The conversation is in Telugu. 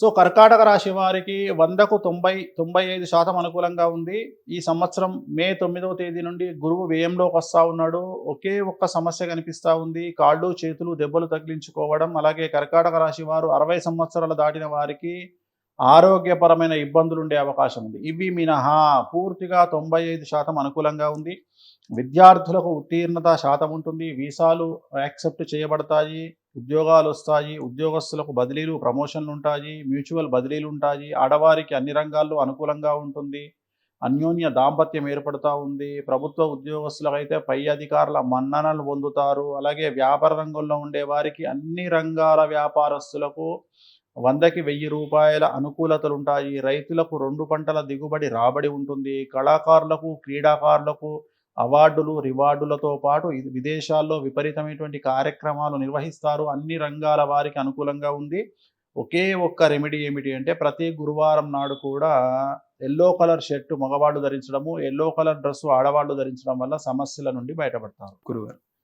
సో కర్కాటక రాశి వారికి వందకు తొంభై తొంభై ఐదు శాతం అనుకూలంగా ఉంది. ఈ సంవత్సరం మే తొమ్మిదవ తేదీ నుండి గురువు వ్యయంలోకి వస్తూ ఉన్నాడు. ఒకే ఒక్క సమస్య కనిపిస్తూ ఉంది. కాళ్ళు చేతులు దెబ్బలు తగిలించుకోవడం అలాగే కర్కాటక రాశి వారు అరవై సంవత్సరాలు దాటిన వారికి ఆరోగ్యపరమైన ఇబ్బందులు ఉండే అవకాశం ఉంది. ఇవి మినహా పూర్తిగా తొంభై ఐదు శాతం అనుకూలంగా ఉంది. విద్యార్థులకు ఉత్తీర్ణత శాతం ఉంటుంది. వీసాలు యాక్సెప్ట్ చేయబడతాయి. ఉద్యోగాలు వస్తాయి ఉద్యోగస్తులకు బదిలీలు ప్రమోషన్లు ఉంటాయి మ్యూచువల్ బదిలీలు ఉంటాయి ఆడవారికి అన్ని రంగాల్లో అనుకూలంగా ఉంటుంది అన్యోన్య దాంపత్యం ఏర్పడుతూ ఉంది. ప్రభుత్వ ఉద్యోగస్తులకైతే పై అధికారుల మన్ననలు పొందుతారు. అలాగే వ్యాపార రంగంలో ఉండే వారికి అన్ని రంగాల వ్యాపారస్తులకు వందకి వెయ్యి రూపాయల అనుకూలతలు ఉంటాయి రైతులకు రెండు పంటల దిగుబడి రాబడి ఉంటుంది. కళాకారులకు క్రీడాకారులకు అవార్డులు రివార్డులతో పాటు విదేశాల్లో విపరీతమైనటువంటి కార్యక్రమాలు నిర్వహిస్తారు. అన్ని రంగాల వారికి అనుకూలంగా ఉంది ఒకే ఒక్క రెమెడీ ఏమిటి అంటే ప్రతి గురువారం నాడు కూడా ఎల్లో కలర్ షర్టు మగవాళ్ళు ధరించడము ఎల్లో కలర్ డ్రెస్సు ఆడవాళ్ళు ధరించడం వల్ల సమస్యల నుండి బయటపడతారు. గురువారు.